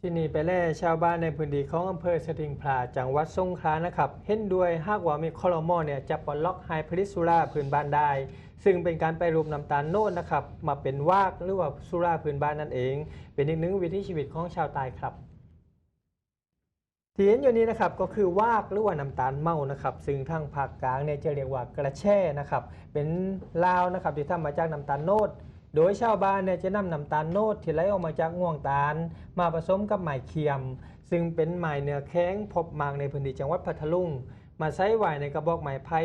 ที่นี่ไปแล่ชาวบ้านในพื้นที่ของอำเภอสติงพลาจังหวัดสงขลานะครับ เห็นด้วยหากว่ามีคอรมอเนี่ยจะปลดล็อกไฮผลิสุราพื้นบ้านได้ ซึ่งเป็นการไปรูปน้ำตาลโน่นนะครับ มาเป็นวากหรือว่าสุราพื้นบ้านนั่นเอง เป็นอีกหนึ่งวิถีชีวิตของชาวใต้ครับที่เห็นอยู่นี้นะครับก็คือวากหรือว่าน้ำตาลเมานะครับ ซึ่งทางภาคกลางเนี่ยจะเรียกว่ากระแช่นะครับ เป็นลาวนะครับที่ทำมาจากน้ำตาลโนด โดยชาวบ้านเนี่ยจะนำน้ำตาลโนดที่ไหลออกมาจากง่วงตาล มาผสมกับไหมเคียม ซึ่งเป็นไหมเนื้อแข็งพบมากในพื้นที่จังหวัดพัทลุง มาใช้ไหวในกระบอกไม้ไผ่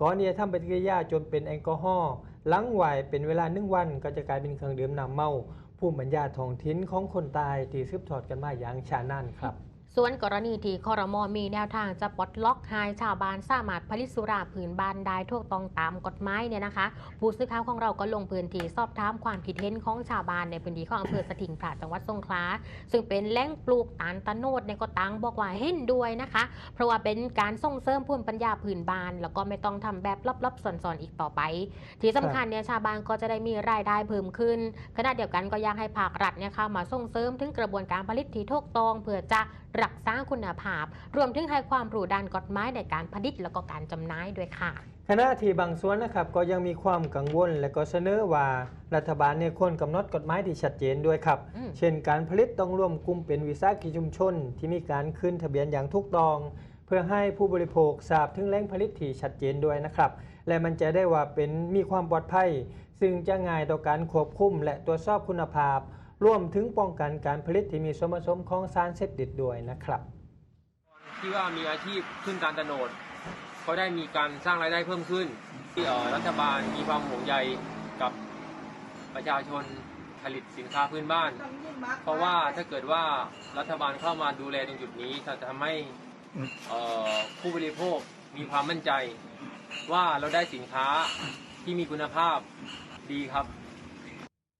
ก่อนที่จะทำปฏิกิริยาจนเป็นแอลกอฮอล์หลังไหวเป็นเวลาหนึ่งวันก็จะกลายเป็นเครื่องดื่มน้ำเมาภูมิปัญญาท้องถิ่นของคนตายที่สืบทอดกันมาอย่างชานานครับ ส่วนกรณีที่คอรมอมีแนวทางจะปลดล็อกให้ชาวบ้านสามารถผลิตสุราผืนบ้านได้ถูกต้องตามกฎหมายเนี่ยนะคะ ผู้สื่อข่าวของเราก็ลงพื้นที่สอบถามความคิดเห็นของชาวบ้านในพื้นที่ของอำเภอสถิงพระจังหวัดสงขลาซึ่งเป็นแหล่งปลูกตาลตะโนดในก็ตังบอกว่าเห็นด้วยนะคะ เพราะว่าเป็นการส่งเสริมภูมิปัญญาผืนบ้าน แล้วก็ไม่ต้องทำแบบลับๆสอนๆอีกต่อไป ที่สำคัญเนี่ยชาวบ้านก็จะได้มีรายได้เพิ่มขึ้นขณะเดียวกันก็อยากให้ภาครัฐเนี่ยเข้ามาส่งเสริมถึงกระบวนการผลิตที่ถูกต้องเพื่อจะรักษาคุณภาพ รวมถึงให้ความรู้ด้านกฎหมายในการผลิตแล้วก็การจำหน่ายด้วยค่ะขณะที่บางส่วนนะครับก็ยังมีความกังวล และก็เสนอว่ารัฐบาลเนี่ยควรกำหนดกฎหมายที่ชัดเจนด้วยครับอืมเช่นการผลิตต้องร่วมกลุ่มเป็นวิสาหกิจชุมชน ที่มีการขึ้นทะเบียนอย่างถูกต้อง เพื่อให้ผู้บริโภคทราบถึงแหล่งผลิตที่ชัดเจนด้วยนะครับ และมันจะได้ว่าเป็นมีความปลอดภัย ซึ่งจะง่ายต่อการควบคุมและตรวจสอบคุณภาพ รวมถึงป้องกันการผลิตที่มีส่วนผสมของสารเสพติดด้วยนะครับที่ว่ามีอาชีพขึ้นการตะโนดเขาได้มีการสร้างรายได้เพิ่มขึ้น ที่รัฐบาลมีความห่วงใยกับประชาชนผลิตสินค้าพื้นบ้าน เพราะว่าถ้าเกิดว่ารัฐบาลเข้ามาดูแลตรงจุดนี้จะทำให้ผู้บริโภคมีความมั่นใจ ว่าเราได้สินค้าที่มีคุณภาพดีครับ